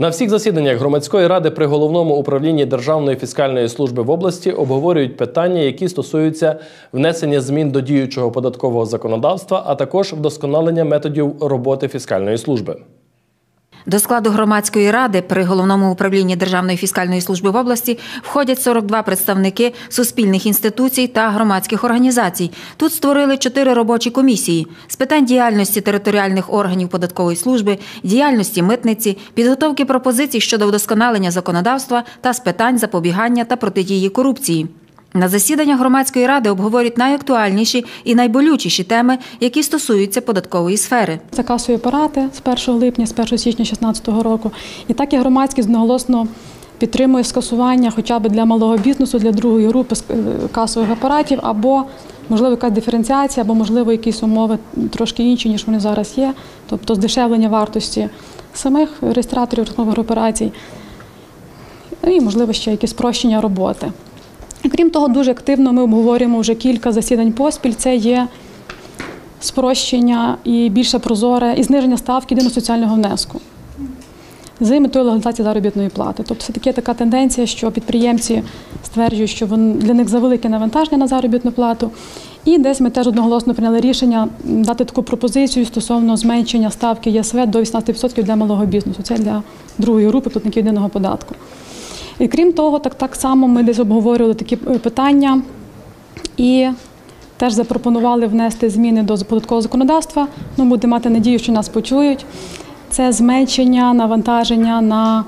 На всіх засіданнях громадської ради при головному управлінні Державної фіскальної служби в області обговорюють питання, які стосуються внесення змін до діючого податкового законодавства, а також вдосконалення методів роботи фіскальної служби. До складу громадської ради при головному управлінні Державної фіскальної служби в області входять 42 представники суспільних інституцій та громадських організацій. Тут створили чотири робочі комісії з питань діяльності територіальних органів податкової служби, діяльності митниці, підготовки пропозицій щодо вдосконалення законодавства та з питань запобігання та протидії корупції. На засіданнях громадської ради обговорюють найактуальніші і найболючіші теми, які стосуються податкової сфери. Це касові апарати з 1 липня, з 1 січня 2016 року. І так і громадськість одноголосно підтримує скасування хоча б для малого бізнесу, для другої групи е, касових апаратів, або, можливо, якась диференціація, або, можливо, якісь умови трошки інші, ніж вони зараз є, тобто здешевлення вартості самих реєстраторів розмових операцій, і, можливо, ще якісь спрощення роботи. Крім того, дуже активно ми обговорюємо вже кілька засідань поспіль. Це є спрощення і більше прозоре, і зниження ставки єдиного соціального внеску з метою легалізації заробітної плати. Тобто все таки така тенденція, що підприємці стверджують, що для них завелике навантаження на заробітну плату. І десь ми теж одноголосно прийняли рішення дати таку пропозицію стосовно зменшення ставки ЄСВ до 18% для малого бізнесу. Це для другої групи платників єдиного податку. І крім того, так так само ми десь обговорювали такі е, питання і теж запропонували внести зміни до податкового законодавства. Ну, будемо мати надію, що нас почують. Це зменшення навантаження на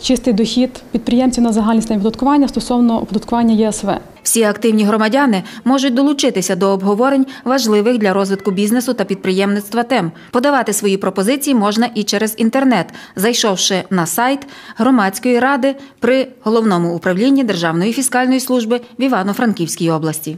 чистий дохід підприємців на загальні системи оподаткування стосовно оподаткування ЄСВ. Всі активні громадяни можуть долучитися до обговорень важливих для розвитку бізнесу та підприємництва тем. Подавати свої пропозиції можна і через інтернет, зайшовши на сайт громадської ради при головному управлінні Державної фіскальної служби в Івано-Франківській області.